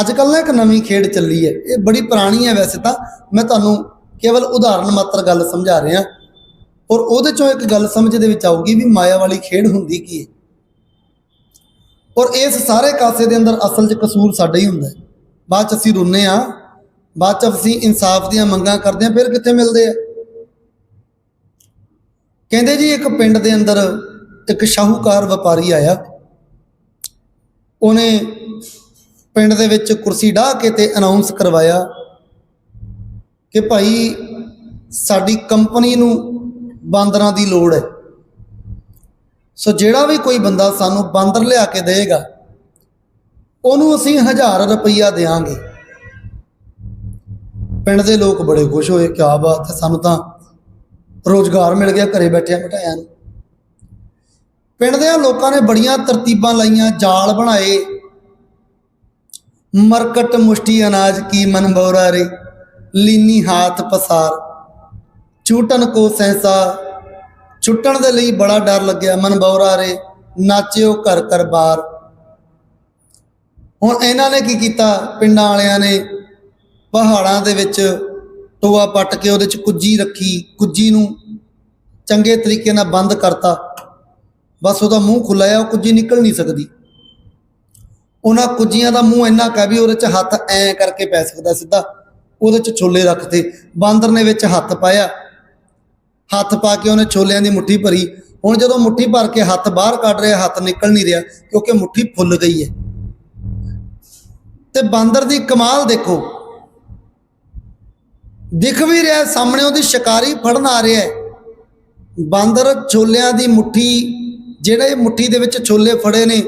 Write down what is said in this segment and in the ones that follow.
ਅੱਜ ਕੱਲ੍ਹ ਨਾ ਇੱਕ ਨਵੀਂ ਖੇਡ ਚੱਲੀ ਹੈ। ਇਹ ਬੜੀ ਪੁਰਾਣੀ ਹੈ ਵੈਸੇ ਤਾਂ। ਮੈਂ ਤੁਹਾਨੂੰ ਕੇਵਲ ਉਦਾਹਰਨ ਮਾਤਰ ਗੱਲ ਸਮਝਾ ਰਿਹਾ। ਔਰ ਉਹਦੇ ਚੋਂ ਇੱਕ ਗੱਲ ਸਮਝ ਦੇ ਵਿੱਚ ਆਊਗੀ ਵੀ ਮਾਇਆ ਵਾਲੀ ਖੇਡ ਹੁੰਦੀ ਕੀ ਹੈ। ਔਰ ਇਸ ਸਾਰੇ ਕਾਸੇ ਦੇ ਅੰਦਰ ਅਸਲ 'ਚ ਕਸੂਰ ਸਾਡਾ ਹੀ ਹੁੰਦਾ ਹੈ। ਬਾਅਦ 'ਚ ਅਸੀਂ ਰੋਨੇ ਆ ਬਾਅਦ 'ਚ ਅਸੀਂ ਇਨਸਾਫ ਦੀਆਂ ਮੰਗਾਂ ਕਰਦੇ ਆ ਫਿਰ ਕਿੱਥੇ ਮਿਲਦੇ ਆ? ਕਹਿੰਦੇ ਜੀ, ਇੱਕ ਪਿੰਡ ਦੇ ਅੰਦਰ ਇੱਕ ਸ਼ਾਹੂਕਾਰ ਵਪਾਰੀ ਆਇਆ। ਉਹਨੇ ਪਿੰਡ ਦੇ ਵਿੱਚ ਕੁਰਸੀ ਢਾਹ ਕੇ ਤੇ ਅਨਾਉਂਸ ਕਰਵਾਇਆ ਕਿ ਭਾਈ ਸਾਡੀ ਕੰਪਨੀ ਨੂੰ ਬਾਂਦਰਾਂ ਦੀ ਲੋੜ ਹੈ। ਸੋ ਜਿਹੜਾ ਵੀ ਕੋਈ ਬੰਦਾ ਸਾਨੂੰ ਬਾਂਦਰ ਲਿਆ ਕੇ ਦੇਵੇਗਾ, ਉਹਨੂੰ ਅਸੀਂ 1000 ਰੁਪਈਆ ਦੇਾਂਗੇ ਪਿੰਡ ਦੇ ਲੋਕ ਬੜੇ ਖੁਸ਼ ਹੋਏ, ਕਿਆ ਬਾਤ ਹੈ, ਸਾਨੂੰ ਤਾਂ ਰੋਜ਼ਗਾਰ ਮਿਲ ਗਿਆ ਘਰੇ ਬੈਠਿਆਂ ਬਿਠਾਇਆਂ ਨੂੰ। ਪਿੰਡ ਦੇ ਲੋਕਾਂ ਨੇ ਬੜੀਆਂ ਤਰਤੀਬਾਂ ਲਾਈਆਂ, ਜਾਲ ਬਣਾਏ। ਮਰਕਟ ਮੁਸ਼ਟੀ ਅਨਾਜ ਕੀ ਮਨ ਬੌਰਾ ਰੇ? ਲੀਨੀ ਹਾਥ ਪਸਾਰ। ਛੂਟਣ ਕੋ ਸਹਸਾ। ਛੁੱਟਣ ਦੇ ਲਈ ਬੜਾ ਡਰ ਲੱਗਿਆ ਮਨ ਬੌਰਾ ਰੇ। ਨਾਚਿਓ ਘਰ ਘਰ ਬਾਰ। ਹੁਣ ਇਹਨਾਂ ਨੇ ਕੀ ਕੀਤਾ? ਪਿੰਡਾਂ ਵਾਲਿਆਂ ਨੇ ਪਹਾੜਾਂ ਦੇ ਵਿੱਚ ਟੋਆ ਪੱਟ ਕੇ ਉਹਦੇ ਚ ਕੁੱਜੀ ਰੱਖੀ। ਕੁੱਜੀ ਨੂੰ ਚੰਗੇ ਤਰੀਕੇ ਨਾਲ ਬੰਦ ਕਰਤਾ। ਬਸ ਉਹਦਾ ਮੂੰਹ ਖੁੱਲਾ ਆ, ਉਹ ਕੁੱਜੀ ਨਿਕਲ ਨਹੀਂ ਸਕਦੀ। ਉਹਨਾਂ ਕੁੱਜੀਆਂ ਦਾ ਮੂੰਹ ਇੰਨਾ ਕਾ ਵੀ ਉਹਦੇ ਚ ਹੱਥ ਐ ਕਰਕੇ ਪੈ ਸਕਦਾ ਸਿੱਧਾ। ਉਹਦੇ ਚ ਛੋਲੇ ਰੱਖਤੇ ਬਾਂਦਰ ਨੇ ਵਿੱਚ ਹੱਥ ਪਾਇਆ। ਹੱਥ ਪਾ ਕੇ ਉਹਨੇ ਛੋਲਿਆਂ ਦੀ ਮੁੱਠੀ ਭਰੀ। ਹੁਣ ਜਦੋਂ ਮੁੱਠੀ ਭਰ ਕੇ ਹੱਥ ਬਾਹਰ ਕੱਢ ਰਿਹਾ, ਹੱਥ ਨਿਕਲ ਨਹੀਂ ਰਿਹਾ, ਕਿਉਂਕਿ ਮੁੱਠੀ ਫੁੱਲ ਗਈ ਹੈ। ਤੇ ਬਾਂਦਰ ਦੀ ਕਮਾਲ ਦੇਖੋ। ਦਿਖ ਵੀ ਰਿਹਾ, ਸਾਹਮਣੇ ਉਹਦੀ ਸ਼ਿਕਾਰੀ ਫੜਨ ਆ ਰਿਹਾ ਬਾਂਦਰ ਛੋਲਿਆਂ ਦੀ ਮੁੱਠੀ, ਜਿਹੜੇ ਮੁੱਠੀ ਦੇ ਵਿੱਚ ਛੋਲੇ ਫੜੇ ਨੇ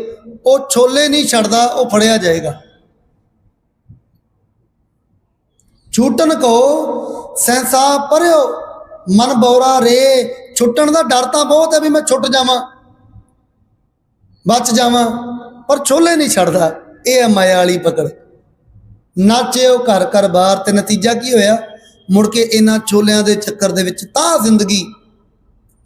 ਉਹ ਛੋਲੇ ਨਹੀਂ ਛੱਡਦਾ, ਉਹ ਫੜਿਆ ਜਾਏਗਾ। ਛੂਟਣ ਕੋ ਸੈਂਸਾ ਪਰਿਓ, ਮਨ ਬੌਰਾ ਰੇ। ਛੁੱਟਣ ਦਾ ਡਰ ਤਾਂ ਬਹੁਤ ਹੈ ਵੀ ਮੈਂ ਛੁੱਟ ਜਾਵਾਂ, ਬਚ ਜਾਵਾਂ, ਪਰ ਛੋਲੇ ਨਹੀਂ ਛੱਡਦਾ। ਇਹ ਹੈ ਮਾਇਆ ਵਾਲੀ ਪਕੜ। ਨਾਚਿਓ ਘਰ ਘਰ ਬਾਹਰ, ਤੇ ਨਤੀਜਾ ਕੀ ਹੋਇਆ? ਮੁੜ ਕੇ ਇਹਨਾਂ ਛੋਲਿਆਂ ਦੇ ਚੱਕਰ ਦੇ ਵਿੱਚ ਤਾਂ ਜ਼ਿੰਦਗੀ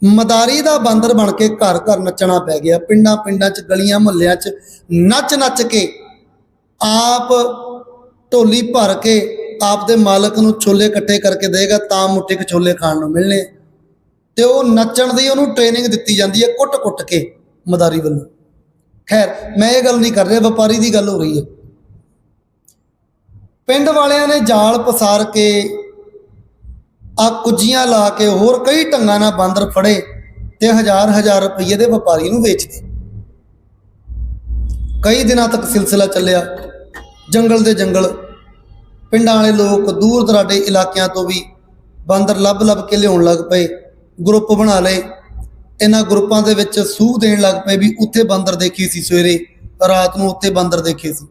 ਮਦਾਰੀ ਦਾ ਬਾਂਦਰ ਬਣ ਕੇ ਘਰ ਘਰ ਨੱਚਣਾ ਪੈ ਗਿਆ। ਪਿੰਡਾਂ ਪਿੰਡਾਂ 'ਚ, ਗਲੀਆਂ ਮੁਹੱਲਿਆਂ 'ਚ ਨੱਚ ਨੱਚ ਕੇ ਆਪ ਢੋਲੀ ਭਰ ਕੇ ਆਪ ਦੇ ਮਾਲਕ ਨੂੰ ਛੋਲੇ ਇਕੱਠੇ ਕਰਕੇ ਦੇਗਾ ਤਾਂ ਮੁੱਠੀ ਕੁ ਛੋਲੇ ਖਾਣ ਨੂੰ ਮਿਲਣੇ। ਤੇ ਉਹ ਨੱਚਣ ਦੀ ਉਹਨੂੰ ਟ੍ਰੇਨਿੰਗ ਦਿੱਤੀ ਜਾਂਦੀ ਹੈ ਕੁੱਟ-ਕੁੱਟ ਕੇ ਮਦਾਰੀ ਵੱਲੋਂ। ਖੈਰ, ਮੈਂ ਇਹ ਗੱਲ ਨਹੀਂ ਕਰ ਰਿਹਾ, ਵਪਾਰੀ ਦੀ ਗੱਲ ਹੋ ਰਹੀ ਹੈ। ਪਿੰਡ ਵਾਲਿਆਂ ਨੇ ਜਾਲ ਪਸਾਰ ਕੇ ਆ ਕੁੱਜੀਆਂ ਲਾ ਕੇ ਹੋਰ ਕਈ ਢੰਗਾਂ ਨਾਲ ਬਾਂਦਰ ਫੜੇ ਤੇ ਹਜ਼ਾਰ ਹਜ਼ਾਰ ਰੁਪਏ ਦੇ ਵਪਾਰੀ ਨੂੰ ਵੇਚਦੇ। ਕਈ ਦਿਨਾਂ ਤੱਕ ਸਿਲਸਿਲਾ ਚੱਲਿਆ। ਜੰਗਲ ਦੇ ਜੰਗਲ। ਪਿੰਡਾਂ ਵਾਲੇ ਲੋਕ ਦੂਰ ਦਰਾਡੇ ਇਲਾਕਿਆਂ ਤੋਂ ਵੀ ਬਾਂਦਰ ਲੱਭ ਲੱਭ ਕੇ ਲਿਆਉਣ ਲੱਗ ਪਏ। ਗਰੁੱਪ ਬਣਾ ਲਏ। ਇਹਨਾਂ ਗਰੁੱਪਾਂ ਦੇ ਵਿੱਚ ਸੂਹ ਦੇਣ ਲੱਗ ਪਏ ਵੀ ਉੱਥੇ ਬਾਂਦਰ ਦੇਖੀ ਸੀ ਸਵੇਰੇ, ਰਾਤ ਨੂੰ ਉੱਥੇ ਬਾਂਦਰ ਦੇਖੇ ਸੀ।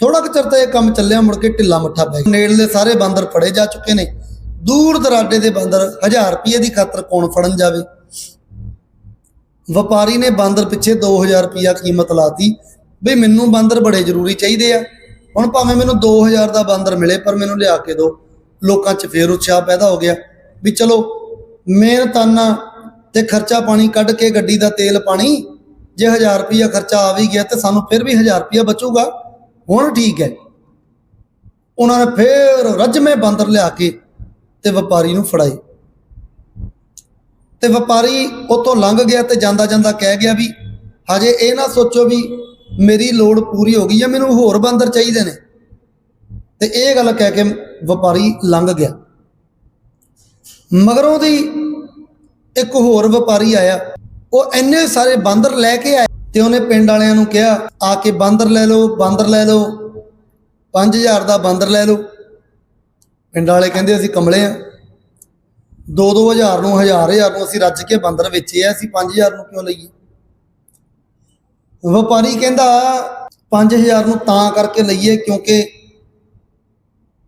ਥੋੜਾ ਕੁ ਚਿਰ ਤਾਂ ਇਹ ਕੰਮ ਚੱਲਿਆ, ਮੁੜ ਕੇ ਢਿੱਲਾ ਮੱਠਾ ਪੈ ਗਿਆ। ਨੇੜਲੇ ਸਾਰੇ ਬਾਂਦਰ ਫੜੇ ਜਾ ਚੁੱਕੇ ਨੇ। ਦੂਰ ਦਰਾਡੇ ਦੇ ਬਾਂਦਰ 1000 ਰੁਪਏ ਦੀ ਖਾਤਰ ਕੌਣ ਫੜਨ ਜਾਵੇ? ਵਪਾਰੀ ਨੇ ਬਾਂਦਰ ਪਿੱਛੇ 2000 ਰੁਪਿਆ ਕੀਮਤ ਲਾਤੀ ਵੀ ਮੈਨੂੰ ਬਾਂਦਰ ਬੜੇ ਜ਼ਰੂਰੀ ਚਾਹੀਦੇ ਆ। ਹੁਣ ਭਾਵੇਂ ਮੈਨੂੰ 2000 ਦਾ ਬਾਂਦਰ ਮਿਲੇ, ਪਰ ਮੈਨੂੰ ਲਿਆ ਕੇ ਦਿਓ ਲੋਕਾਂ 'ਚ ਫੇਰ ਉਤਸ਼ਾਹ ਪੈਦਾ ਹੋ ਗਿਆ। ਵੀ ਚਲੋ, ਮਿਹਨਤਾਨਾ ਤੇ ਖਰਚਾ ਪਾਣੀ ਕੱਢ ਕੇ ਗੱਡੀ ਦਾ ਤੇਲ ਪਾਣੀ, ਜੇ 1000 ਰੁਪਿਆ ਖਰਚਾ ਆ ਵੀ ਗਿਆ ਤੇ ਸਾਨੂੰ ਫਿਰ ਵੀ 1000 ਰੁਪਿਆ ਬਚੂਗਾ। ਹੁਣ ਠੀਕ ਹੈ। ਉਹਨਾਂ ਨੇ ਫੇਰ ਰੱਜਵੇਂ ਬਾਂਦਰ ਲਿਆ ਕੇ ਤੇ ਵਪਾਰੀ ਨੂੰ ਫੜਾਈ। ਤੇ ਵਪਾਰੀ ਉਤੋਂ ਲੰਘ ਗਿਆ ਤੇ ਜਾਂਦਾ ਜਾਂਦਾ ਕਹਿ ਗਿਆ ਵੀ, ਹਜੇ ਇਹ ਨਾ ਸੋਚੋ ਵੀ ਮੇਰੀ ਲੋੜ ਪੂਰੀ ਹੋ ਗਈ ਹੈ ਮੈਨੂੰ ਹੋਰ ਬਾਂਦਰ ਚਾਹੀਦੇ ਨੇ। ਤੇ ਇਹ ਗੱਲ ਕਹਿ ਕੇ ਵਪਾਰੀ ਲੰਘ ਗਿਆ। ਮਗਰੋਂ ਦੀ ਇੱਕ ਹੋਰ ਵਪਾਰੀ ਆਇਆ। ਉਹ ਇੰਨੇ ਸਾਰੇ ਬਾਂਦਰ ਲੈ ਕੇ ਆਇਆ ਤੇ ਉਹਨੇ ਪਿੰਡ ਵਾਲਿਆਂ ਨੂੰ ਕਿਹਾ, ਆ ਕੇ ਬਾਂਦਰ ਲੈ ਲਓ, ਬਾਂਦਰ ਲੈ ਲਓ 5000 ਦਾ ਬਾਂਦਰ ਲੈ ਲਓ। ਪਿੰਡ ਵਾਲੇ ਕਹਿੰਦੇ ਅਸੀਂ ਕਮਲੇ ਆ। 2-2000 ਨੂੰ 1000-1000 ਨੂੰ ਅਸੀਂ ਰੱਜ ਕੇ ਬਾਂਦਰ ਵੇਚੇ ਆ, ਅਸੀਂ 5000 ਨੂੰ ਕਿਉਂ ਲਈਏ? ਵਪਾਰੀ ਕਹਿੰਦਾ 5000 ਨੂੰ ਤਾਂ ਕਰਕੇ ਲਈਏ ਕਿਉਂਕਿ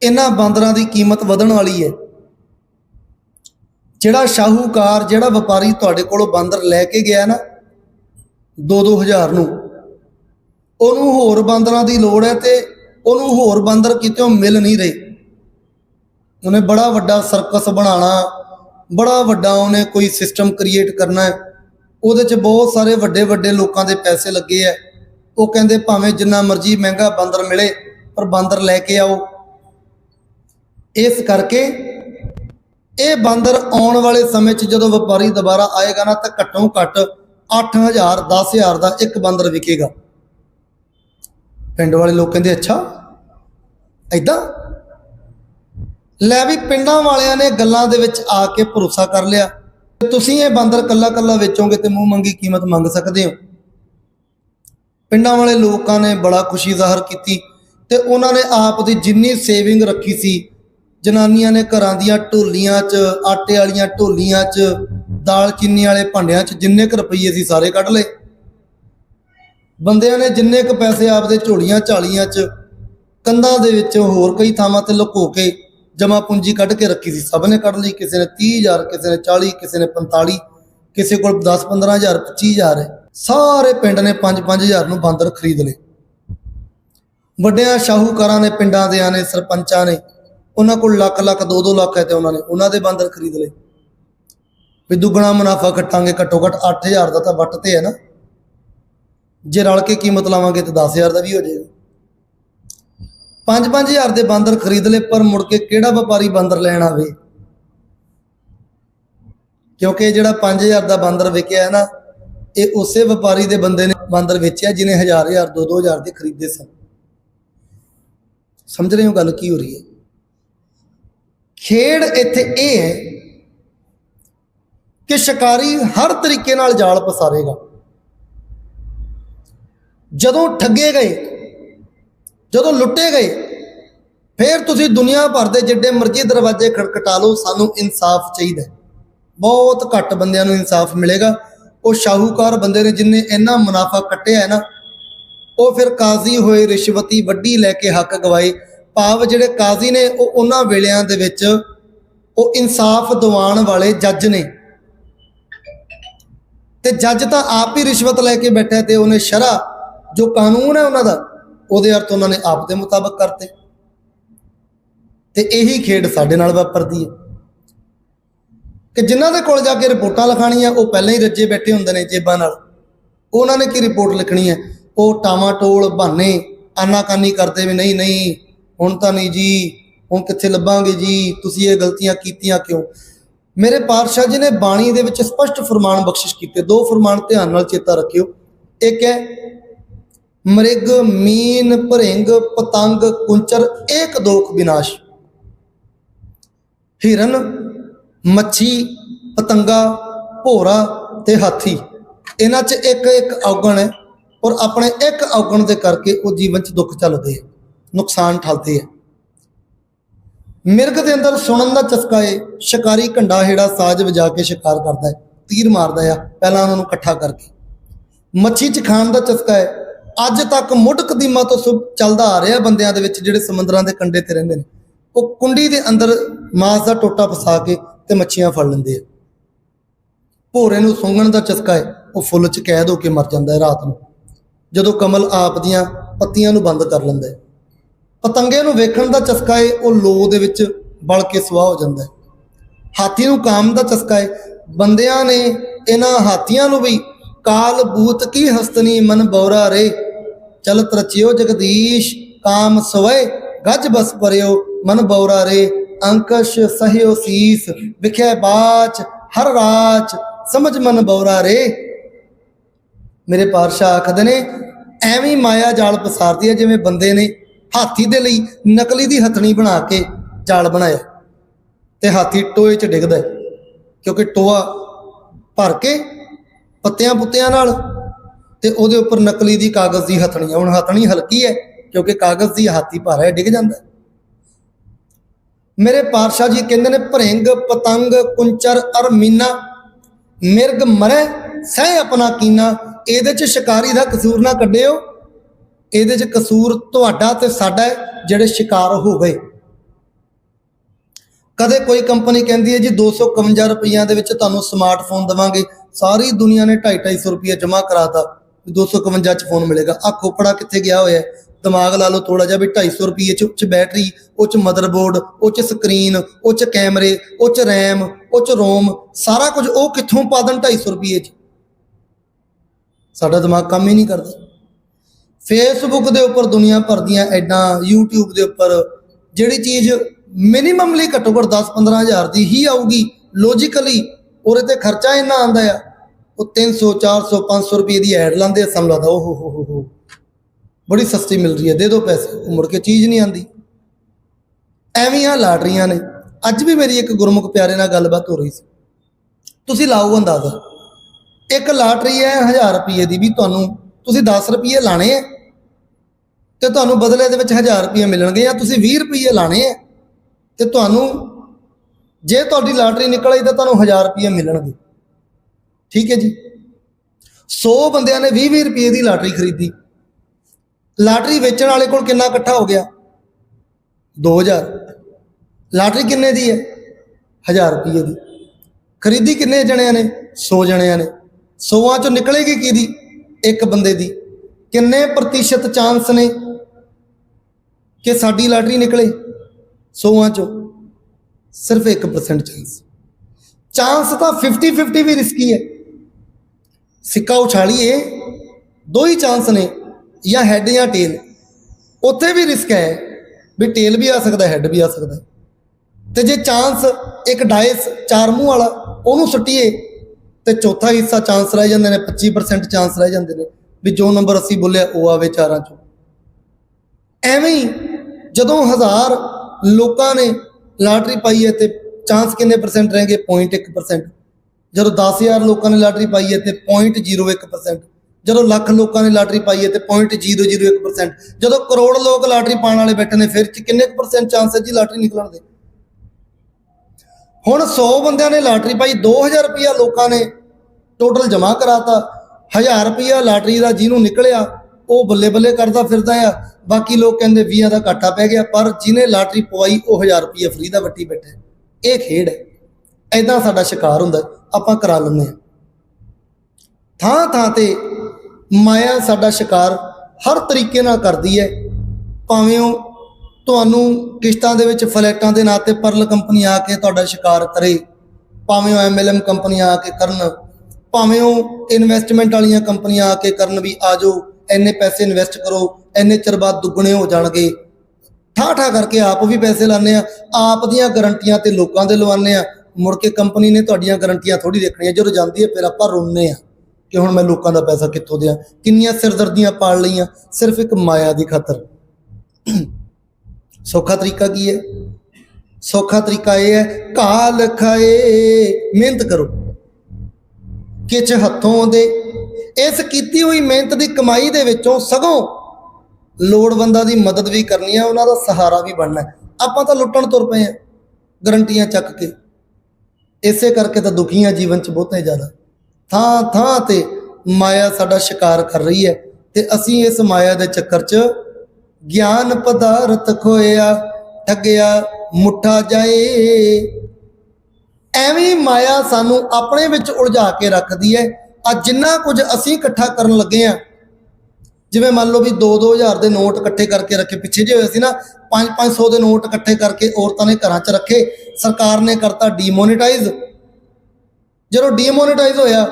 ਇਹਨਾਂ ਬਾਂਦਰਾਂ ਦੀ ਕੀਮਤ ਵਧਣ ਵਾਲੀ ਹੈ। ਜਿਹੜਾ ਸ਼ਾਹੂਕਾਰ, ਜਿਹੜਾ ਵਪਾਰੀ ਤੁਹਾਡੇ ਕੋਲੋਂ ਬਾਂਦਰ ਲੈ ਕੇ ਗਿਆ ਨਾ 2-2000 ਨੂੰ, ਉਹਨੂੰ ਹੋਰ ਬਾਂਦਰਾਂ ਦੀ ਲੋੜ ਹੈ ਤੇ ਉਹਨੂੰ ਹੋਰ ਬਾਂਦਰ ਕਿਤੇੋਂ ਮਿਲ ਨਹੀਂ ਰਹੇ। ਉਹਨੇ ਬੜਾ ਵੱਡਾ ਸਰਕਸ ਬਣਾਉਣਾ, ਬੜਾ ਵੱਡਾ ਉਹਨੇ ਕੋਈ ਸਿਸਟਮ ਕ੍ਰੀਏਟ ਕਰਨਾ ਹੈ। ਉਹਦੇ 'ਚ ਬਹੁਤ ਸਾਰੇ ਵੱਡੇ ਵੱਡੇ ਲੋਕਾਂ ਦੇ ਪੈਸੇ ਲੱਗੇ ਐ ਉਹ ਕਹਿੰਦੇ ਭਾਵੇਂ ਜਿੰਨਾ ਮਰਜ਼ੀ ਮਹਿੰਗਾ ਬਾਂਦਰ ਮਿਲੇ, ਪਰ ਬਾਂਦਰ ਲੈ ਕੇ ਆਓ। ਇਸ ਕਰਕੇ ਇਹ ਬਾਂਦਰ ਆਉਣ ਵਾਲੇ ਸਮੇਂ 'ਚ ਜਦੋਂ ਵਪਾਰੀ ਦੁਬਾਰਾ ਆਏਗਾ ਨਾ, ਤਾਂ ਘੱਟੋ ਘੱਟ 8000 10000 ਦਾ ਇੱਕ ਬਾਂਦਰ ਵਿਕੇਗਾ। ਪਿੰਡ ਵਾਲੇ ਲੋਕ ਕਹਿੰਦੇ, ਅੱਛਾ ਐਦਾਂ ਲੈ ਵੀ ਪਿੰਡਾਂ ਵਾਲਿਆਂ ਨੇ ਗੱਲਾਂ ਦੇ ਵਿੱਚ ਆ ਕੇ ਭਰੋਸਾ ਕਰ ਲਿਆ। ਤੁਸੀਂ ਇਹ ਬਾਂਦਰ ਕੱਲਾ ਕੱਲਾ ਵੇਚੋਗੇ ਤੇ ਮੂੰਹ ਮੰਗੀ ਕੀਮਤ ਮੰਗ ਸਕਦੇ ਹੋ। ਪਿੰਡਾਂ ਵਾਲੇ ਲੋਕਾਂ ਨੇ ਬੜਾ ਖੁਸ਼ੀ ਜ਼ਾਹਰ ਕੀਤੀ ਤੇ ਉਹਨਾਂ ਨੇ ਆਪ ਦੀ ਜਿੰਨੀ ਸੇਵਿੰਗ ਰੱਖੀ ਸੀ, ਜਨਾਨੀਆਂ ਨੇ ਘਰਾਂ ਦੀਆਂ ਢੋਲੀਆਂ 'ਚ, ਆਟੇ ਵਾਲੀਆਂ ਢੋਲੀਆਂ 'ਚ, ਦਾਲ ਚੀਨੀ ਵਾਲੇ ਭਾਂਡਿਆਂ 'ਚ ਜਿੰਨੇ ਕੁ ਰੁਪਈਏ ਸੀ ਸਾਰੇ ਕੱਢ ਲਏ। ਬੰਦਿਆਂ ਨੇ ਜਿੰਨੇ ਕੁ ਪੈਸੇ ਆਪਦੇ ਝੋਲੀਆਂ ਝਾਲੀਆਂ 'ਚ, ਕੰਧਾਂ ਦੇ ਵਿੱਚ ਹੋਰ ਕਈ ਥਾਵਾਂ ਤੇ ਲੁਕੋ ਕੇ ਜਮਾ ਪੂੰਜੀ ਕੱਢ ਕੇ ਰੱਖੀ ਸੀ। ਸਭ ਨੇ ਕੱਢ ਲਈ, ਕਿਸੇ ਨੇ 30000 ਕਿਸੇ ਨੇ 40 ਕਿਸੇ ਨੇ 45 ਕਿਸੇ ਕੋਲ 10 15000 25000 ਹੈ। ਸਾਰੇ ਪਿੰਡ ਨੇ 5-5000 ਨੂੰ ਬਾਂਦਰ ਖਰੀਦ ਲਏ। ਵੱਡਿਆਂ ਸ਼ਾਹੂਕਾਰਾਂ ਨੇ, ਪਿੰਡਾਂ ਦੇ ਆਨੇ ਸਰਪੰਚਾਂ ਨੇ, ਉਹਨਾਂ ਕੋਲ ਲੱਖ ਲੱਖ 2-2 ਲੱਖ ਹੈ ਤੇ ਉਹਨਾਂ ਨੇ ਉਹਨਾਂ ਦੇ ਬਾਂਦਰ ਖਰੀਦ ਲਏ। ਵੀ ਦੁੱਗਣਾ ਮੁਨਾਫਾ ਖੱਟਾਂਗੇ ਘੱਟੋ ਘੱਟ 8000 ਦਾ ਤਾਂ ਵੱਟ ਤੇ ਹੈ ਨਾ। ਜੇ ਰਲ ਕੇ ਕੀਮਤ ਲਾਵਾਂਗੇ ਤਾਂ 10000 ਦਾ ਵੀ ਹੋ ਜਾਏਗਾ। 5-5000 ਦੇ ਬਾਂਦਰ ਖਰੀਦ ਲਏ, ਪਰ ਮੁੜ ਕੇ ਕਿਹੜਾ ਵਪਾਰੀ ਬਾਂਦਰ ਲੈਣ ਆਵੇ? ਕਿਉਂਕਿ ਜਿਹੜਾ 5000 ਦਾ ਬਾਂਦਰ ਵਿਕਿਆ ਹੈ ਨਾ, ਇਹ ਉਸੇ ਵਪਾਰੀ ਦੇ ਬੰਦੇ ਨੇ ਬਾਂਦਰ ਵੇਚਿਆ, ਜਿਹਨੇ 1000 1000 2-2000 ਦੇ ਖਰੀਦੇ ਸਨ। ਸਮਝ ਰਹੇ ਹੋ ਗੱਲ ਕੀ ਹੋ ਰਹੀ ਹੈ? ਖੇਡ ਇੱਥੇ ਇਹ ਹੈ ਕਿ ਸ਼ਿਕਾਰੀ ਹਰ ਤਰੀਕੇ ਨਾਲ ਜਾਲ ਪਸਾਰੇਗਾ। ਜਦੋਂ ਠੱਗੇ ਗਏ ਜਦੋਂ ਲੁੱਟੇ ਗਏ, ਫਿਰ ਤੁਸੀਂ ਦੁਨੀਆ ਭਰ ਦੇ ਜਿੱਡੇ ਮਰਜ਼ੀ ਦਰਵਾਜ਼ੇ ਖੜਕਟਾ ਲਓ, ਸਾਨੂੰ ਇਨਸਾਫ ਚਾਹੀਦਾ ਬਹੁਤ ਘੱਟ ਬੰਦਿਆਂ ਨੂੰ ਇਨਸਾਫ ਮਿਲੇਗਾ। ਉਹ ਸ਼ਾਹੂਕਾਰ ਬੰਦੇ ਨੇ ਜਿਨਨੇ ਇੰਨਾ ਮੁਨਾਫਾ ਕੱਟਿਆ ਹੈ ਨਾ, ਉਹ ਫਿਰ ਕਾਜ਼ੀ ਹੋਏ ਰਿਸ਼ਵਤੀ ਵੱਡੀ ਲੈ ਕੇ ਹੱਕ ਗਵਾਏ। ਭਾਵ ਜਿਹੜੇ ਕਾਜ਼ੀ ਨੇ, ਉਹ ਉਹਨਾਂ ਵੇਲਿਆਂ ਦੇ ਵਿੱਚ ਉਹ ਇਨਸਾਫ ਦਿਵਾਉਣ ਵਾਲੇ ਜੱਜ ਨੇ। ਤੇ ਜੱਜ ਤਾਂ ਆਪ ਹੀ ਰਿਸ਼ਵਤ ਲੈ ਕੇ ਬੈਠਾ ਤੇ ਉਹਨੇ ਸ਼ਰਾ, ਜੋ ਕਾਨੂੰਨ ਹੈ ਉਹਨਾਂ ਦਾ ਉਹਦੇ ਅਰਥ ਉਹਨਾਂ ਨੇ ਆਪ ਦੇ ਮੁਤਾਬਕ ਕਰਤੇ। ਤੇ ਇਹੀ ਖੇਡ ਸਾਡੇ ਨਾਲ ਵਾਪਰਦੀ ਹੈ। ਕਿ ਜਿਨ੍ਹਾਂ ਦੇ ਕੋਲ ਜਾ ਕੇ ਰਿਪੋਰਟਾਂ ਲਿਖਾਣੀਆਂ ਉਹ ਪਹਿਲਾਂ ਹੀ ਰੱਜੇ ਬੈਠੇ ਹੁੰਦੇ ਨੇ ਜੇਬਾਂ ਨਾਲ। ਉਹਨਾਂ ਨੇ ਕੀ ਰਿਪੋਰਟ ਲਿਖਣੀ ਹੈ? ਉਹ ਟਾਵਾਂ ਟੋਲ ਬਹਾਨੇ ਆਨਾਕਾਨੀ ਕਰਦੇ ਵੀ ਨਹੀਂ ਨਹੀਂ, ਹੁਣ ਤਾਂ ਨਹੀਂ ਜੀ, ਹੁਣ ਕਿੱਥੇ ਲੱਭਾਂਗੇ ਜੀ, ਤੁਸੀਂ ਇਹ ਗਲਤੀਆਂ ਕੀਤੀਆਂ ਕਿਉਂ? ਮੇਰੇ ਪਾਤਸ਼ਾਹ ਜੀ ਨੇ ਬਾਣੀ ਦੇ ਵਿੱਚ ਸਪਸ਼ਟ ਫਰਮਾਨ ਬਖਸ਼ਿਸ਼ ਕੀਤੇ। ਦੋ ਫਰਮਾਨ ਧਿਆਨ ਨਾਲ ਚੇਤਾ ਰੱਖਿਓ। ਇੱਕ ਹੈ ਮ੍ਰਿਗ, ਮੀਨ, ਭਰਿੰਗ, ਪਤੰਗ, ਕੁੰਚਰ, ਏਕ ਦੋਖ ਵਿਨਾਸ਼ ਹਿਰਨ, ਮੱਛੀ, ਪਤੰਗਾ, ਭੋਰਾ ਤੇ ਹਾਥੀ। ਇਹਨਾਂ 'ਚ ਇੱਕ ਇੱਕ ਔਗਣ ਹੈ ਔਰ ਆਪਣੇ ਇੱਕ ਔਗਣ ਦੇ ਕਰਕੇ ਉਹ ਜੀਵਨ 'ਚ ਦੁੱਖ ਚੱਲਦੇ ਆ, ਨੁਕਸਾਨ ਠੱਲਦੇ ਆ। ਮਿਰਗ ਦੇ ਅੰਦਰ ਸੁਣਨ ਦਾ ਚਸਕਾ ਏ, ਸ਼ਿਕਾਰੀ ਘੰਡਾ ਹੇੜਾ ਸਾਜ ਵਜਾ ਕੇ ਸ਼ਿਕਾਰ ਕਰਦਾ ਹੈ ਤੀਰ ਮਾਰਦਾ ਆ, ਪਹਿਲਾਂ ਉਹਨਾਂ ਨੂੰ ਇਕੱਠਾ ਕਰਕੇ। ਮੱਛੀ 'ਚ ਖਾਣ ਦਾ ਚਸਕਾ ਹੈ ਅੱਜ ਤੱਕ ਮੁੱਢ ਕਦੀਮਾ ਤੋਂ ਸੁ- ਚੱਲਦਾ ਆ ਰਿਹਾ ਬੰਦਿਆਂ ਦੇ ਵਿੱਚ ਜਿਹੜੇ ਸਮੁੰਦਰਾਂ ਦੇ ਕੰਢੇ ਤੇ ਰਹਿੰਦੇ ਨੇ। ਉਹ ਕੁੰਡੀ ਦੇ ਅੰਦਰ ਮਾਸ ਦਾ ਟੋਟਾ ਫਸਾ ਕੇ ਤੇ ਮੱਛੀਆਂ ਫੜ ਲੈਂਦੇ ਆ। ਭੋਰੇ ਨੂੰ ਸੁੰਘਣ ਦਾ ਚਸਕਾ ਹੈ। ਉਹ ਫੁੱਲ 'ਚ ਕੈਦ ਹੋ ਕੇ ਮਰ ਜਾਂਦਾ ਹੈ ਰਾਤ ਨੂੰ। ਜਦੋਂ ਕਮਲ ਆਪ ਦੀਆਂ ਪੱਤੀਆਂ ਨੂੰ ਬੰਦ ਕਰ ਲੈਂਦਾ ਹੈ। ਪਤੰਗੇ ਨੂੰ ਵੇਖਣ ਦਾ ਚਸਕਾ ਹੈ। ਉਹ ਲੋ ਦੇ ਵਿੱਚ ਬਲ ਕੇ ਸੁਆਹ ਹੋ ਜਾਂਦਾ ਹੈ। ਹਾਥੀ ਨੂੰ ਕਾਮ ਦਾ ਚਸਕਾ ਹੈ। ਬੰਦਿਆਂ ਨੇ ਇਹਨਾਂ ਹਾਥੀਆਂ ਨੂੰ ਵੀ ਕਾਲ ਬੂਤ ਕੀ ਹਸਤਨੀ ਮਨ ਬੌਰਾ ਰੇ ਚਲਤ ਰਚਿਓ ਜਗਦੀਸ਼, ਕਾਮ ਸਵੈ, ਗਜ ਬਸ ਪਰਿਓ, ਮਨ ਬੌਰਾ ਰੇ, ਅੰਕਸ਼ ਸਹਿਓ ਸੀਸ, ਵਿਖੇ ਬਾਚ, ਹਰ ਰਾਚ, ਸਮਝ ਮਨ ਬੌਰਾ ਰੇ। ਮੇਰੇ ਪਾਤਸ਼ਾਹ ਆਖਦੇ ਨੇ, ਐਵੇਂ ਮਾਇਆ ਜਾਲ ਪਸਾਰਦੀ ਹੈ ਜਿਵੇਂ ਬੰਦੇ ਨੇ ਹਾਥੀ ਦੇ ਲਈ ਨਕਲੀ ਦੀ ਹਥਣੀ ਬਣਾ ਕੇ ਜਾਲ ਬਣਾਇਆ। ਤੇ ਹਾਥੀ ਟੋਏ 'ਚ ਡਿੱਗਦਾ ਕਿਉਂਕਿ ਟੋਆ ਭਰ ਕੇ ਪੱਤਿਆਂ ਪੁੱਤਿਆਂ ਨਾਲ ਤੇ ਉਹਦੇ ਉੱਪਰ ਨਕਲੀ ਦੀ ਕਾਗਜ਼ ਦੀ ਹਥਣੀ ਹੈ ਹੁਣ ਹਥਣੀ ਹਲਕੀ ਹੈ, ਕਿਉਂਕਿ ਕਾਗਜ਼ ਦੀ ਹਾਥੀ ਭਾਰਾ ਹੈ, ਡਿੱਗ ਜਾਂਦਾ ਮੇਰੇ ਪਾਤਸ਼ਾਹ ਜੀ ਕਹਿੰਦੇ ਨੇ, ਭਰਿੰਗ, ਪਤੰਗ, ਕੁੰਚਰ ਅਰ ਮੀਨਾ ਮਿਰਗ ਮਰੇ, ਸਹਿ ਆਪਣਾ ਕੀਨਾ। ਇਹਦੇ ਚ ਸ਼ਿਕਾਰੀ ਦਾ ਕਸੂਰ ਨਾ ਕੱਢਿਓ। ਇਹਦੇ ਚ ਕਸੂਰ ਤੁਹਾਡਾ ਤੇ ਸਾਡਾ ਹੈ, ਜਿਹੜੇ ਸ਼ਿਕਾਰ ਹੋ ਗਏ। ਕਦੇ ਕੋਈ ਕੰਪਨੀ ਕਹਿੰਦੀ ਹੈ ਜੀ 251 ਰੁਪਈਆ ਦੇ ਵਿੱਚ ਤੁਹਾਨੂੰ ਸਮਾਰਟਫੋਨ ਦਵਾਂਗੇ। ਸਾਰੀ ਦੁਨੀਆ ਨੇ 2.5 ਰੁਪਈਆ ਜਮ੍ਹਾਂ ਕਰਾਤਾ। 251 ਚ ਫੋਨ ਮਿਲੇਗਾ। ਆ ਖੋਪੜਾ ਕਿੱਥੇ ਗਿਆ ਹੋਇਆ ਦਿਮਾਗ ਲਾ ਲਓ ਥੋੜਾ ਜਿਹਾ ਵੀ 250 ਰੁਪਏ ਚ ਚ ਬੈਟਰੀ ਉਹ ਚ ਮਦਰਬੋਰਡ ਉਹ ਚ ਸਕਰੀਨ ਉਹ ਚ ਕੈਮਰੇ ਉਹ ਚ ਰੈਮ ਉਹ ਚ ਰੋਮ ਸਾਰਾ ਕੁਝ ਉਹ ਕਿੱਥੋਂ ਪਾ ਦੇਣ 250 ਰੁਪਏ ਚ? ਸਾਡਾ ਦਿਮਾਗ ਕੰਮ ਹੀ ਨਹੀਂ ਕਰਦਾ। ਫੇਸਬੁੱਕ ਦੇ ਉੱਪਰ ਦੁਨੀਆ ਭਰ ਦੀਆਂ ਐਡਾਂ, YouTube ਦੇ ਉੱਪਰ, ਜਿਹੜੀ ਚੀਜ਼ ਮਿਨੀਮਮਲੀ ਘੱਟੋ ਘੱਟ 10-15 ਹਜ਼ਾਰ ਦੀ ਹੀ ਆਊਗੀ। ਲੌਜੀਕਲੀ ਉਹਦੇ ਤੇ ਖਰਚਾ ਇੰਨਾ ਆਂਦਾ ਆ। ਉਹ 300 400 500 ਰੁਪਏ ਦੀ ਐਡ ਲਾਉਂਦੇ ਆ, ਸਾਨੂੰ ਲੱਗਦਾ ਓ ਹੋ ਹੋ ਹੋ ਹੋ। ਬੜੀ ਸਸਤੀ ਮਿਲ ਰਹੀ ਹੈ, ਦੇ ਦਿਓ ਪੈਸੇ, ਉਹ ਮੁੜ ਕੇ ਚੀਜ਼ ਨਹੀਂ ਆਂਦੀ ਐਵੇਂ ਆ ਲਾਟਰੀਆਂ ਨੇ। ਅੱਜ ਵੀ ਮੇਰੀ ਇੱਕ ਗੁਰਮੁਖ ਪਿਆਰੇ ਨਾਲ ਗੱਲਬਾਤ ਹੋ ਰਹੀ ਸੀ। ਤੁਸੀਂ ਲਾਓ ਅੰਦਾਜ਼ਾ। ਇੱਕ ਲਾਟਰੀ ਹੈ 1000 ਰੁਪਏ ਦੀ ਵੀ ਤੁਹਾਨੂੰ, ਤੁਸੀਂ 10 ਰੁਪਏ ਲਾਣੇ ਆ। ਤੇ ਤੁਹਾਨੂੰ ਬਦਲੇ ਦੇ ਵਿੱਚ 1000 ਰੁਪਏ ਮਿਲਣਗੇ ਜਾਂ ਤੁਸੀਂ 20 ਰੁਪਏ ਲਾਣੇ ਆ। ਤੇ ਤੁਹਾਨੂੰ, ਜੇ ਤੁਹਾਡੀ ਲਾਟਰੀ ਨਿਕਲ ਆਈ ਤਾਂ ਤੁਹਾਨੂੰ 1000 ਰੁਪਏ ਮਿਲਣਗੇ। ਠੀਕ ਹੈ ਜੀ। 100 ਬੰਦਿਆਂ ਨੇ 20 20 ਰੁਪਏ ਦੀ ਲਾਟਰੀ ਖਰੀਦੀ। ਲਾਟਰੀ ਵੇਚਣ ਵਾਲੇ ਕੋਲ ਕਿੰਨਾ ਇਕੱਠਾ ਹੋ ਗਿਆ? 2000 ਲਾਟਰੀ ਕਿੰਨੇ ਦੀ ਹੈ? 1000 ਰੁਪਏ ਦੀ। ਖਰੀਦੀ ਕਿੰਨੇ ਜਣਿਆਂ ਨੇ? 100 ਜਣਿਆਂ ਨੇ। 100ਾਂ ਚੋਂ ਨਿਕਲੇਗੀ ਕਿਹਦੀ? ਇੱਕ ਬੰਦੇ ਦੀ। ਕਿੰਨੇ ਪ੍ਰਤੀਸ਼ਤ ਚਾਂਸ ਨੇ ਕਿ ਸਾਡੀ ਲਾਟਰੀ ਨਿਕਲੇ? 100ਾਂ ਚੋਂ। ਸਿਰਫ 1% ਚਾਂਸ ਚਾਂਸ ਤਾਂ 50 50 ਵੀ ਰਿਸਕੀ ਹੈ। ਸਿੱਕਾ ਉਛਾਲੀਏ, ਦੋ ਹੀ ਚਾਂਸ ਨੇ, ਜਾਂ ਹੈੱਡ ਜਾਂ ਟੇਲ ਉੱਥੇ ਵੀ ਰਿਸਕ ਹੈ ਵੀ ਟੇਲ ਵੀ ਆ ਸਕਦਾ ਹੈੱਡ ਵੀ ਆ ਸਕਦਾ। ਤੇ ਜੇ ਚਾਂਸ ਇੱਕ ਡਾਇਸ ਚਾਰ ਮੂੰਹ ਵਾਲਾ, ਉਹਨੂੰ ਸੁੱਟੀਏ, ਤੇ ਚੌਥਾ ਹਿੱਸਾ ਚਾਂਸ ਰਹਿ ਜਾਂਦੇ ਨੇ 25% ਚਾਂਸ ਰਹਿ ਜਾਂਦੇ ਨੇ, ਵੀ ਜੋ ਨੰਬਰ ਅਸੀਂ ਬੋਲਿਆ, ਉਹ ਆਵੇ ਚਾਰਾਂ ਚੋਂ। ਐਵੇਂ ਹੀ ਜਦੋਂ ਹਜ਼ਾਰ ਲੋਕਾਂ ਨੇ ਲਾਟਰੀ ਪਾਈ ਹੈ, ਤੇ ਚਾਂਸ ਕਿੰਨੇ ਪਰਸੈਂਟ ਰਹਿਣਗੇ 0.1% ਜਦੋਂ 10000 ਲੋਕਾਂ ਨੇ ਲਾਟਰੀ ਪਾਈ ਹੈ ਤੇ 0.01% ਜਦੋਂ ਲੱਖ ਲੋਕਾਂ ਨੇ ਲਾਟਰੀ ਪਾਈ ਹੈ ਤੇ 0.001% ਜਦੋਂ ਕਰੋੜ ਲੋਕ ਲਾਟਰੀ ਪਾਉਣ ਵਾਲੇ ਬੈਠੇ ਨੇ, ਫਿਰ ਚ ਕਿੰਨੇ ਪਰਸੈਂਟ ਚਾਂਸ ਹੈ ਜੀ ਲਾਟਰੀ ਨਿਕਲਣ ਦੇ? ਹੁਣ 100 ਬੰਦਿਆਂ ਨੇ ਲਾਟਰੀ ਪਾਈ 2000 ਰੁਪਇਆ ਲੋਕਾਂ ਨੇ ਟੋਟਲ ਜਮ੍ਹਾਂ ਕਰਾਤਾ। 1000 ਰੁਪਇਆ ਲਾਟਰੀ ਦਾ ਜਿਹਨੂੰ ਨਿਕਲਿਆ, ਉਹ ਬੱਲੇ ਬੱਲੇ ਕਰਦਾ ਫਿਰਦਾ ਆ। ਬਾਕੀ ਲੋਕ ਕਹਿੰਦੇ 20 ਦਾ ਘਾਟਾ ਪੈ ਗਿਆ, ਪਰ ਜਿਹਨੇ ਲਾਟਰੀ ਪਵਾਈ, ਉਹ 1000 ਰੁਪਇਆ ਫਰੀ ਦਾ ਵੱਟੀ ਬੈਠਾ। ਇਹ ਖੇਡ ਹੈ। ਐਦਾਂ ਸਾਡਾ ਸ਼ਿਕਾਰ ਹੁੰਦਾ, ਆਪਾਂ ਕਰਾ ਲੈਂਦੇ ਹਾਂ। ਥਾਂ ਥਾਂ ਤੇ ਮਾਇਆ ਸਾਡਾ ਸ਼ਿਕਾਰ ਹਰ ਤਰੀਕੇ ਨਾਲ ਕਰਦੀ ਹੈ। ਭਾਵੇਂ ਉਹ ਤੁਹਾਨੂੰ ਕਿਸ਼ਤਾਂ ਦੇ ਵਿੱਚ ਫਲੈਟਾਂ ਦੇ ਨਾਂ ਤੇ ਪਰਲ ਕੰਪਨੀ ਆ ਕੇ ਤੁਹਾਡਾ ਸ਼ਿਕਾਰ ਕਰੇ, ਭਾਵੇਂ ਉਹ ਐਮਐਲਐਮ ਕੰਪਨੀਆਂ ਆ ਕੇ ਕਰਨ, ਭਾਵੇਂ ਉਹ ਇਨਵੈਸਟਮੈਂਟ ਵਾਲੀਆਂ ਕੰਪਨੀਆਂ ਆ ਕੇ ਕਰਨ ਵੀ ਆਜੋ ਇੰਨੇ ਪੈਸੇ ਇਨਵੈਸਟ ਕਰੋ, ਇੰਨੇ ਚਿਰ ਬਾਅਦ ਦੁੱਗਣੇ ਹੋ ਜਾਣਗੇ। ਠਾ ਠਾ ਕਰਕੇ ਆਪ ਵੀ ਪੈਸੇ ਲਾਣੇ ਆ ਆਪ ਦੀਆਂ ਗਰੰਟੀਆਂ ਤੇ ਲੋਕਾਂ ਦੇ ਲਵਾਉਂਦੇ ਆ ਮੁੜ ਕੇ ਕੰਪਨੀ ਨੇ ਤੁਹਾਡੀਆਂ ਗਰੰਟੀਆਂ ਥੋੜੀ ਦੇਖਣੀਆਂ, ਜਦੋਂ ਜਾਂਦੀ ਹੈ ਫਿਰ ਆਪਾਂ ਰੋਂਦੇ ਆ ਕਿ ਹੁਣ ਮੈਂ ਲੋਕਾਂ ਦਾ ਪੈਸਾ ਕਿੱਥੋਂ ਦਿਆਂ, ਕਿੰਨੀਆਂ ਸਿਰਦਰਦੀਆਂ ਪਾਲ ਲਈਆਂ, ਸਿਰਫ ਇੱਕ ਮਾਇਆ ਦੀ ਖਾਤਰ। ਸੌਖਾ ਤਰੀਕਾ ਕੀ ਹੈ? ਸੌਖਾ ਤਰੀਕਾ ਇਹ ਹੈ, ਕਾਲ ਖਾਏ, ਮਿਹਨਤ ਕਰੋ। ਕਿਛ ਹੱਥੋਂ ਦੇ। ਇਸ ਕੀਤੀ ਹੋਈ ਮਿਹਨਤ ਦੀ ਕਮਾਈ ਦੇ ਵਿੱਚੋਂ ਸਗੋਂ ਲੋੜਵੰਦਾਂ ਦੀ ਮਦਦ ਵੀ ਕਰਨੀ ਹੈ, ਉਹਨਾਂ ਦਾ ਸਹਾਰਾ ਵੀ ਬਣਨਾ ਆਪਾਂ ਤਾਂ ਲੁੱਟਣ ਤੁਰ ਪਏ ਆ ਗਰੰਟੀਆਂ ਚੱਕ ਕੇ। ਇਸੇ ਕਰਕੇ ਤਾਂ ਦੁਖੀਆਂ ਜੀਵਨ ਚ ਬਹੁਤੇ ਜ਼ਿਆਦਾ। ਥਾਂ ਥਾਂ ਤੇ ਮਾਇਆ ਸਾਡਾ ਸ਼ਿਕਾਰ ਕਰ ਰਹੀ ਹੈ ਤੇ ਅਸੀਂ ਇਸ ਮਾਇਆ ਦੇ ਚੱਕਰ 'ਚ ਗਿਆਨ ਪਦਾਰਥ ਖੋਇਆ, ਠੱਗਿਆ, ਮੁੱਠਾ ਜਾਏ। ਐਵੇਂ ਮਾਇਆ ਸਾਨੂੰ ਆਪਣੇ ਵਿੱਚ ਉਲਝਾ ਕੇ ਰੱਖਦੀ ਹੈ। ਆ ਜਿੰਨਾ ਕੁਝ ਅਸੀਂ ਇਕੱਠਾ ਕਰਨ ਲੱਗੇ ਆ ਜਿਵੇਂ ਮੰਨ ਲਓ ਵੀ 2-2000 ਦੇ ਨੋਟ ਇਕੱਠੇ ਕਰਕੇ ਰੱਖੇ, ਪਿੱਛੇ ਜੇ ਹੋਏ ਸੀ ਨਾ 5-500 ਦੇ ਨੋਟ ਇਕੱਠੇ ਕਰਕੇ ਔਰਤਾਂ ਨੇ ਘਰਾਂ 'ਚ ਰੱਖੇ, ਸਰਕਾਰ ਨੇ ਕਰਤਾ ਡੀਮੋਨੇਟਾਈਜ਼ ਜਦੋਂ ਡੀਮੋਨੇਟਾਈਜ਼ ਹੋਇਆ,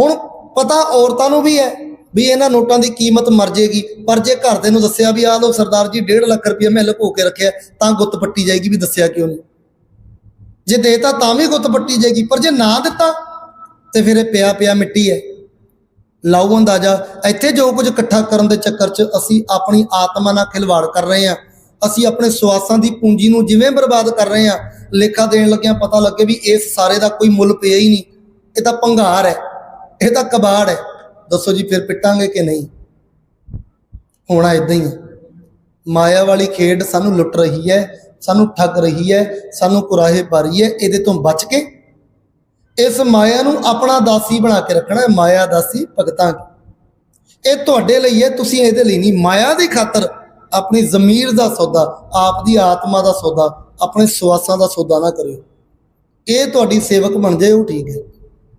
ਹੁਣ ਪਤਾ ਔਰਤਾਂ ਨੂੰ ਵੀ ਹੈ ਵੀ ਇਹਨਾਂ ਨੋਟਾਂ ਦੀ ਕੀਮਤ ਮਰ ਜੇਗੀ ਪਰ ਜੇ ਘਰ ਦੇ ਨੂੰ ਦੱਸਿਆ ਵੀ ਆਹ ਲਓ ਸਰਦਾਰ ਜੀ 1.5 ਲੱਖ ਰੁਪਏ ਮੈਂ ਲੁਕੋ ਕੇ ਰੱਖਿਆ, ਤਾਂ ਗੁੱਤ ਪੱਟੀ ਜਾਏਗੀ ਵੀ ਦੱਸਿਆ ਕਿਉਂ ਨਹੀਂ? ਜੇ ਦੇਤਾ ਤਾਂ ਵੀ ਗੁੱਤ ਪੱਟੀ ਜਾਏਗੀ, ਪਰ ਜੇ ਨਾ ਦਿੱਤਾ, ਤੇ ਫਿਰ ਇਹ ਪਿਆ ਪਿਆ ਮਿੱਟੀ ਹੈ। ਲਾਓ ਅੰਦਾਜ਼ਾ, ਇੱਥੇ ਜੋ ਕੁਝ ਇਕੱਠਾ ਕਰਨ ਦੇ ਚੱਕਰ 'ਚ ਅਸੀਂ ਆਪਣੀ ਆਤਮਾ ਨਾਲ ਖਿਲਵਾੜ ਕਰ ਰਹੇ ਹਾਂ। ਅਸੀਂ ਆਪਣੇ ਸਵਾਸਾਂ ਦੀ ਪੂੰਜੀ ਨੂੰ ਜਿਵੇਂ ਬਰਬਾਦ ਕਰ ਰਹੇ ਹਾਂ, ਲੇਖਾ ਦੇਣ ਲੱਗਿਆਂ ਪਤਾ ਲੱਗੇ ਵੀ ਇਸ ਸਾਰੇ ਦਾ ਕੋਈ ਮੁੱਲ ਪਿਆ ਹੀ ਨਹੀਂ। ਇਹ ਤਾਂ ਭੰਗਾਰ ਹੈ, ਇਹ ਤਾਂ ਕਬਾੜ ਹੈ। ਦੱਸੋ ਜੀ ਫਿਰ ਪਿੱਟਾਂਗੇ ਕਿ ਨਹੀਂ? ਹੋਣਾ ਇਦਾਂ ਹੀ ਹੈ। ਮਾਇਆ ਵਾਲੀ ਖੇਡ ਸਾਨੂੰ ਲੁੱਟ ਰਹੀ ਹੈ, ਸਾਨੂੰ ਠੱਗ ਰਹੀ ਹੈ, ਸਾਨੂੰ ਕੁਰਾਹੇ ਪਾ ਰਹੀ ਹੈ, ਇਹਦੇ ਤੋਂ ਬਚ ਕੇ ਇਸ ਮਾਇਆ ਨੂੰ ਆਪਣਾ ਦਾਸੀ ਬਣਾ ਕੇ ਰੱਖਣਾ ਹੈ, ਮਾਇਆ ਦਾਸੀ ਭਗਤਾਂ ਕੀ ਇਹ ਤੁਹਾਡੇ ਲਈ ਹੈ, ਤੁਸੀਂ ਇਹਦੇ ਲਈ ਨਹੀਂ। ਮਾਇਆ ਦੀ ਖਾਤਰ ਆਪਣੀ ਜ਼ਮੀਰ ਦਾ ਸੌਦਾ ਆਪ ਦੀ ਆਤਮਾ ਦਾ ਸੌਦਾ, ਆਪਣੇ ਸਵਾਸਾਂ ਦਾ ਸੌਦਾ ਨਾ ਕਰਿਓ। ਇਹ ਤੁਹਾਡੀ ਸੇਵਕ ਬਣ ਜਾਏ, ਉਹ ਠੀਕ ਹੈ।